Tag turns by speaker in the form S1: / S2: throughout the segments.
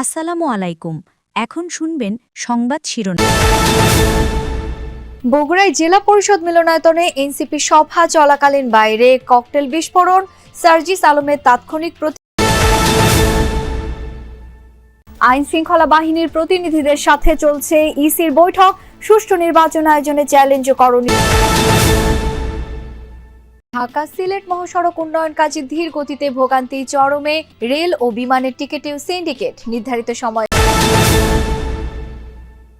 S1: আসসালামু আলাইকুম। এখন শুনবেন সংবাদ শিরোনাম।
S2: বগুড়ায় জেলা পরিষদ মিলনায়তনে এনসিপি সভা চলাকালীন বাইরে ককটেল বিস্ফোরণ, সার্জিস আলমের তাৎক্ষণিক আইন শৃঙ্খলা বাহিনীর প্রতিনিধিদের সাথে চলছে ইসির বৈঠক। সুষ্ঠু নির্বাচন আয়োজনে চ্যালেঞ্জ করণীয়। ঢাকা সিলেট মহাসড়ক উন্নয়ন কাজে ধীর গতিতে ভোগান্তি চরমে রেল ও বিমানের টিকিটেও সিন্ডিকেট নির্ধারিত সময়।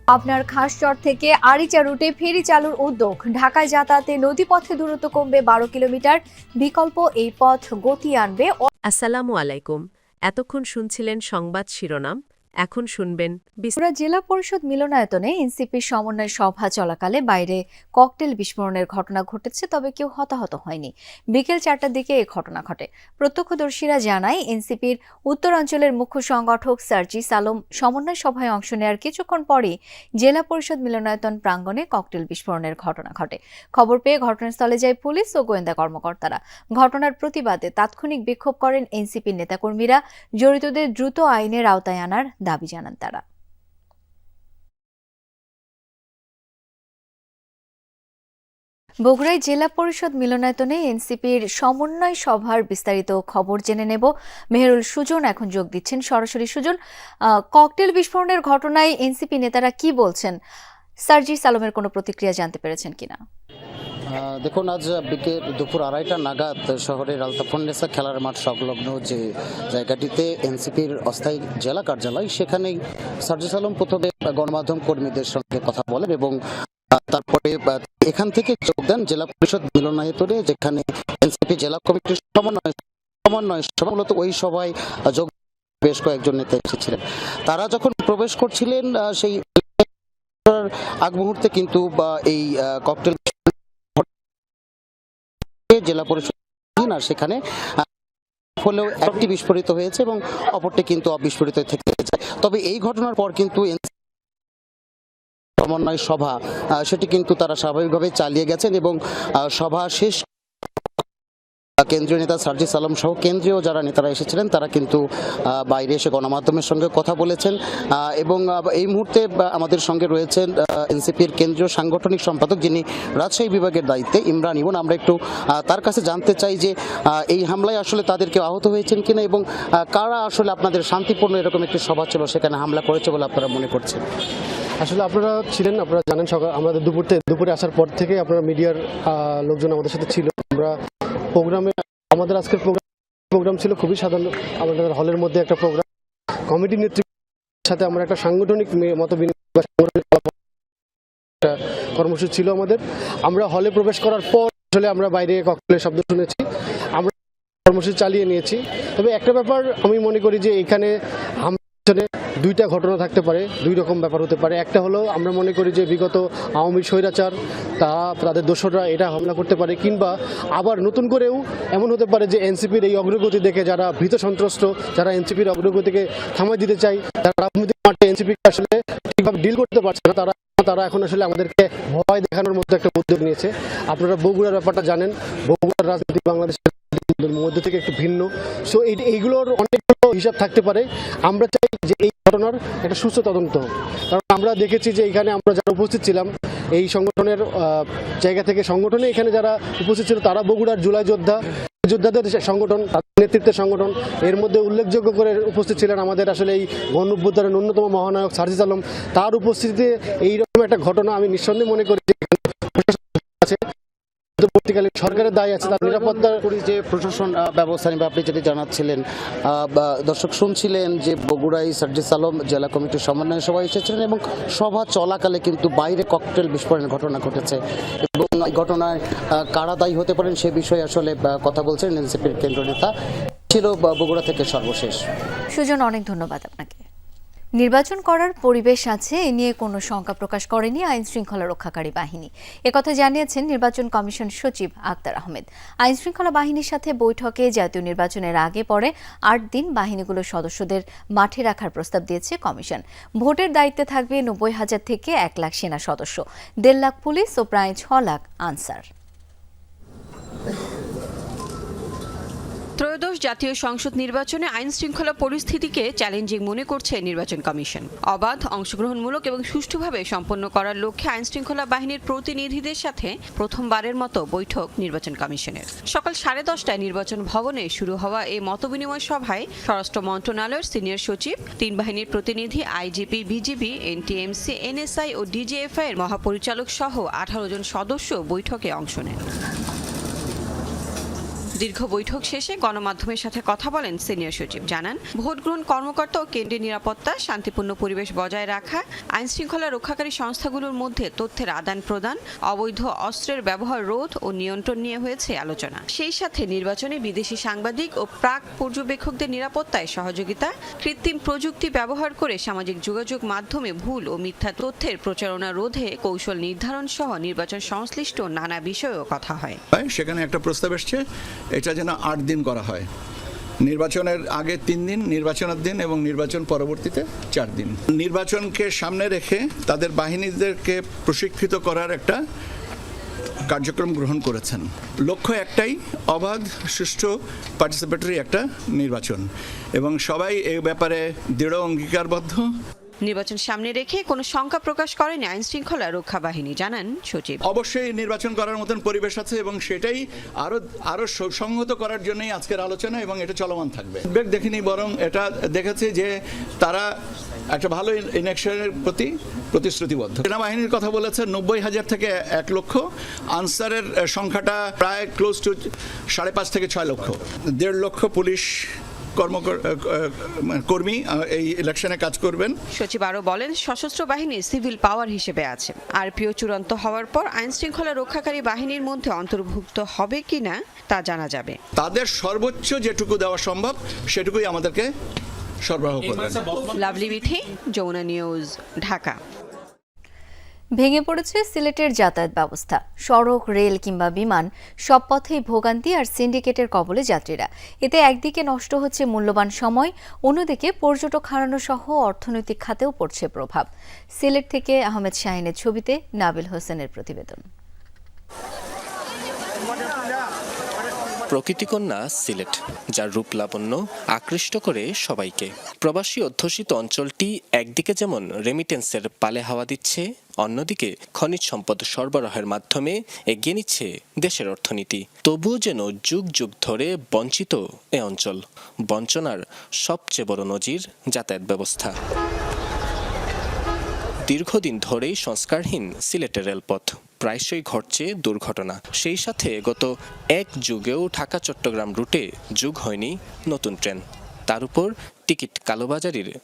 S2: আপনার খাসচর থেকে আরিচা রুটে ফেরি চালুর উদ্যোগ। ঢাকায় যাতায়াতে নদীপথে দূরত্ব কমবে বারো কিলোমিটার। বিকল্প এই পথ গতি আনবে
S3: আসসালামু আলাইকুম। এতক্ষণ শুনছিলেন সংবাদ শিরোনাম। এখন শুনবেন। বিস্তারিত।
S2: জেলা পরিষদ মিলনায়তনে এনসিপির সমন্বয় সভা চলাকালে বাইরে ককটেল বিস্ফোরণের ঘটনা ঘটেছে, তবে কেউ হতাহত হয়নি। বিকেল চারটার দিকে এই ঘটনা ঘটে। প্রত্যক্ষদর্শীরা জানায়, এনসিপির উত্তরাঞ্চলের মুখ্য সংগঠক সার্জিস আলম সমন্বয় সভায় অংশ নেওয়ার কিছুক্ষণ পরই জেলা পরিষদ মিলনায়তন প্রাঙ্গণে ককটেল বিস্ফোরণের ঘটনা ঘটে। খবর পেয়ে ঘটনাস্থলে যায় পুলিশ ও গোয়েন্দা কর্মকর্তারা। ঘটনার প্রতিবাদে তাৎক্ষণিক বিক্ষোভ করেন এনসিপির নেতাকর্মীরা। জড়িতদের দ্রুত আইনের আওতায় আনার দাবি জানান তারা। বগুড়ায় জেলা পরিষদ মিলনায়তনে এনসিপির সমন্বয় সভার বিস্তারিত খবর জেনে নেব। মেহরুল সুজন এখন যোগ দিচ্ছেন। সরাসরি সুজন ককটেল বিস্ফোরণের ঘটনায় এনসিপি নেতারা কি বলছেন? সার্জিস আলমের কোনো প্রতিক্রিয়া জানতে পেরেছেন কিনা?
S4: দেখুন, আজ বিকেল দুপুর আড়াইটা নাগাদ শহরের আলতাফন্নেসা খেলার মাঠ সংলগ্ন যে জায়গাটিতে এনসিপির অস্থায়ী জেলা কার্যালয়, সেখানেই সার্জিস সালম প্রথমে গণমাধ্যম কর্মীদের সঙ্গে কথা বলেন এবং তারপরে এখান থেকে যোগ দেন জেলা পরিষদ মিলনায়তনে, যেখানে এনসিপি জেলা কমিটির সমন্বয় সমন্বয় সভা, মূলত ওই সভায় যোগ বেশ কয়েকজন নেতা এসেছিলেন। তারা যখন প্রবেশ করছিলেন সেই আগ মুহূর্তে কিন্তু এই ককটেল জেলা পরিষদ আর সেখানে হলেও একটি বিস্ফোরিত হয়েছে এবং অপরটি কিন্তু অবিস্ফোরিত থেকে যায়। তবে এই ঘটনার পর কিন্তু সমন্বয় সভা সেটি কিন্তু তারা স্বাভাবিকভাবে চালিয়ে গেছেন এবং সভা শেষ কেন্দ্রীয় নেতা সার্জিস আলম সহ কেন্দ্রীয় যারা নেতারা এসেছিলেন, তারা কিন্তু বাইরে এসে গণমাধ্যমের সঙ্গে কথা বলেছেন। এবং এই মুহূর্তে আমাদের সঙ্গে রয়েছেন এনসিপির কেন্দ্রীয় সাংগঠনিক সম্পাদক যিনি রাজশাহী বিভাগের দায়িত্বে, ইমরান ইমন। আমরা একটু তার কাছে জানতে চাই যে এই হামলায় আসলে তাদের কেউ আহত হয়েছেন কিনা এবং কারা আসলে আপনাদের শান্তিপূর্ণ এরকম একটি সভা ছিল, সেখানে হামলা করেছে বলে আপনারা মনে করছেন?
S5: আসলে আপনারা ছিলেন, আপনারা জানেন সকাল, আমাদের দুপুর থেকে দুপুরে আসার পর থেকে আপনারা মিডিয়ার লোকজন আমাদের সাথে ছিল। আমরা প্রোগ্রামে আমাদের আজকের প্রোগ্রাম ছিল খুবই সাধারণ। আমাদের হলের মধ্যে একটা প্রোগ্রাম। কমিটি নেতৃত্বের সাথে আমরা একটা সাংগঠনিক মত একটা কর্মসূচি ছিল আমাদের। আমরা হলে প্রবেশ করার পর আসলে আমরা বাইরে ককটেলের শব্দ শুনেছি। আমরা কর্মসূচি চালিয়ে নিয়েছি। তবে একটা ব্যাপার আমি মনে করি যে এখানে পেছনে দুইটা ঘটনা থাকতে পারে, দুই রকম ব্যাপার হতে পারে। একটা হলো, আমরা মনে করি যে বিগত আওয়ামী স্বৈরাচার, তা তাদের দোসররা এটা হামলা করতে পারে, কিংবা আবার নতুন করেও এমন হতে পারে যে এনসিপির এই অগ্রগতি দেখে যারা ভীত সন্ত্রস্ত, যারা এনসিপির অগ্রগতিকে থামাই দিতে চাই তারা রাজনৈতিক মাঠে এনসিপিকে আসলে ঠিকভাবে ডিল করতে পারছে না। তারা তারা এখন আসলে আমাদেরকে ভয় দেখানোর মধ্যে একটা উদ্যোগ নিয়েছে। আপনারা বগুড়ার ব্যাপারটা জানেন, বগুড়ার রাজনীতি বাংলাদেশের মধ্যে থেকে একটু ভিন্ন। সো এইগুলোর অনেকগুলো হিসাব থাকতে পারে। আমরা যে এই ঘটনার একটা সুস্থ তদন্ত কারণ আমরা দেখেছি যে এখানে আমরা যারা উপস্থিত ছিলাম, এই সংগঠনের জায়গা থেকে সংগঠনে এখানে যারা উপস্থিত ছিল, তারা বগুড়ার জুলাই যোদ্ধা, যোদ্ধাদের সংগঠন নেতৃত্বের সংগঠন, এর মধ্যে উল্লেখযোগ্য করে উপস্থিত ছিলেন আমাদের আসলে এই গণ অভ্যুত্থানের অন্যতম মহানায়ক সার্জিস আলম। তার উপস্থিতিতে এইরকম একটা ঘটনা আমি নিঃসন্দেহে মনে করি পরবর্তীকালে সরকারের দায় আছে, তার নিরাপত্তার
S4: যে প্রশাসন ব্যবস্থা নিয়ে আপনি যেটি জানাচ্ছিলেন দর্শক শুনছিলেন যে বগুড়াই সার্জিস আলম জেলা কমিটির সমন্বয় সভায় এসেছিলেন এবং সভা চলাকালে কিন্তু বাইরে ককটেল বিস্ফোরণের ঘটনা ঘটেছে এবং এই ঘটনায় কারা দায়ী হতে পারেন সে বিষয়ে আসলে কথা বলছেন এনসিপির কেন্দ্র নেতা, ছিল বগুড়া থেকে সর্বশেষ।
S2: সুজন, অনেক ধন্যবাদ আপনাকে। নির্বাচন করার পরিবেশ আছে, এ নিয়ে কোনো শঙ্কা প্রকাশ করেনি আইন শৃঙ্খলা রক্ষাকারী বাহিনী। একথা জানিয়েছেন নির্বাচন কমিশন সচিব আক্তার আহমেদ। আইন শৃঙ্খলা বাহিনীর সাথে বৈঠকে জাতীয় নির্বাচনের আগে পরে আট দিন বাহিনীগুলোর সদস্যদের মাঠে রাখার প্রস্তাব দিয়েছে কমিশন। ভোটের দায়িত্বে থাকবে নব্বই হাজার থেকে এক লাখ সেনা সদস্য। দেড় লাখ পুলিশ ও প্রায় ছ লাখ আনসার।
S6: ত্রয়োদশ জাতীয় সংসদ নির্বাচনে আইন শৃঙ্খলা পরিস্থিতিকে চ্যালেঞ্জিং মনে করছে নির্বাচন কমিশন। অবাধ, অংশগ্রহণমূলক এবং সুষ্ঠুভাবে সম্পন্ন করার লক্ষ্যে আইন শৃঙ্খলা বাহিনীর প্রতিনিধিদের সাথে প্রথমবারের মতো বৈঠক নির্বাচন কমিশনের। সকাল সাড়ে দশটায় নির্বাচন ভবনে শুরু হওয়া এই মতবিনিময় সভায় স্বরাষ্ট্র মন্ত্রণালয়ের সিনিয়র সচিব, তিন বাহিনীর প্রতিনিধি আইজিপি, বিজিবি, এনটিএমসি, এনএসআই ও ডিজিএফআই এর মহাপরিচালক সহ আঠারো জন সদস্য বৈঠকে অংশ নেন। দীর্ঘ বৈঠক শেষে গণমাধ্যমের সাথে কথা বলেন সিনিয়র সচিব। জানান ভোট গ্রহণ কর্মকর্তা ও কেন্দ্রীয় নিরাপত্তা, শান্তিপূর্ণ পরিবেশ বজায় রাখা আইন শৃঙ্খলা রক্ষাকারী সংস্থাগুলোর মধ্যে তথ্যের আদান প্রদান, অবৈধ অস্ত্রের ব্যবহার রোধ ও নিয়ন্ত্রণ নিয়ে হয়েছে আলোচনা। সেই সাথে নির্বাচনে বিদেশি সাংবাদিক ও প্রাক পর্যবেক্ষকদের নিরাপত্তায় সহযোগিতা, কৃত্রিম প্রযুক্তি ব্যবহার করে সামাজিক যোগাযোগ মাধ্যমে ভুল ও মিথ্যা তথ্যের প্রচারণা রোধে কৌশল নির্ধারণ সহ নির্বাচন সংশ্লিষ্ট নানা বিষয়েও কথা হয়
S7: হয়। সেখানে একটা প্রস্তাব এসছে এটা যেন আট দিন করা হয়। নির্বাচনের আগে তিন দিন, নির্বাচনের দিন এবং নির্বাচন পরবর্তীতে চার দিন। নির্বাচনকে সামনে রেখে তাদের বাহিনীদেরকে প্রশিক্ষিত করার একটা কার্যক্রম গ্রহণ করেছেন। লক্ষ্য একটাই, অবাধ, সুষ্ঠু পার্টিসিপেটরি একটা নির্বাচন। এবং সবাই এই ব্যাপারে দৃঢ় অঙ্গীকারবদ্ধ।
S6: নির্বাচন সামনে রেখে কোনো শঙ্কা প্রকাশ করেনি আইন শৃঙ্খলা রক্ষা বাহিনী, জানান সচিব।
S7: অবশ্যই নির্বাচন করার মতন পরিবেশ আছে এবং সেটাই আরও আরও সংহত করার জন্যই আজকের আলোচনা এবং এটা চলমান থাকবে। ফিডব্যাক দেখিনি বরং এটা দেখেছে যে তারা একটা ভালো ইলেকশনের প্রতি প্রতিশ্রুতিবদ্ধ। সেনাবাহিনীর কথা বলেছে নব্বই হাজার থেকে এক লক্ষ, আনসারের সংখ্যাটা প্রায় ক্লোজ টু সাড়ে পাঁচ থেকে ছয় লক্ষ। দেড় লক্ষ পুলিশ কর্মী এই ইলেকশনে কাজ করবেন।
S6: সচিব আরও বলেন সশস্ত্র বাহিনী সিভিল পাওয়ার হিসেবে আছে। আর আরপিও চূড়ান্ত হওয়ার পর আইন শৃঙ্খলা রক্ষাকারী বাহিনীর মধ্যে অন্তর্ভুক্ত হবে কিনা তা জানা যাবে।
S7: তাদের সর্বোচ্চ যেটুকু দেওয়া সম্ভব সেটুকুই আমাদেরকে সরবরাহ করবেন।
S6: লাভলি বিথি যমুনা নিউজ ঢাকা।
S2: ভেঙে পড়েছে সিলেটের যাতায়াত ব্যবস্থা। সড়ক, রেল কিংবা বিমান সব পথেই ভোগান্তি আর সিন্ডিকেটের কবলে যাত্রীরা। এতে একদিকে নষ্ট হচ্ছে মূল্যবান সময়, অন্যদিকে পর্যটক হারানো সহ অর্থনৈতিক খাতেও পড়ছে প্রভাব। সিলেট থেকে আহমেদ শাহিনের ছবিতে নাবিল হোসেনের প্রতিবেদন।
S8: প্রকৃতিকন্যা সিলেট, যার রূপ লাবণ্য আকৃষ্ট করে সবাইকে। প্রবাসী অধ্যুষিত অঞ্চলটি একদিকে যেমন রেমিটেন্সের পালে হাওয়া দিচ্ছে অন্যদিকে, খনিজ সম্পদ সরবরাহের মাধ্যমে এগিয়ে নিচ্ছে দেশের অর্থনীতি। তবুও যেন যুগ যুগ ধরে বঞ্চিত এ অঞ্চল। বঞ্চনার সবচেয়ে বড় নজির যাতায়াত ব্যবস্থা। দীর্ঘদিন ধরেই সংস্কারহীন সিলেটের রেলপথ। প্রায়শই ঘটছে দুর্ঘটনা। সেই সাথে গত এক যুগেও ঢাকা চট্টগ্রাম রুটে যুগ হয়নি নতুন ট্রেন। তার উপর টিকিট কালোবাজারির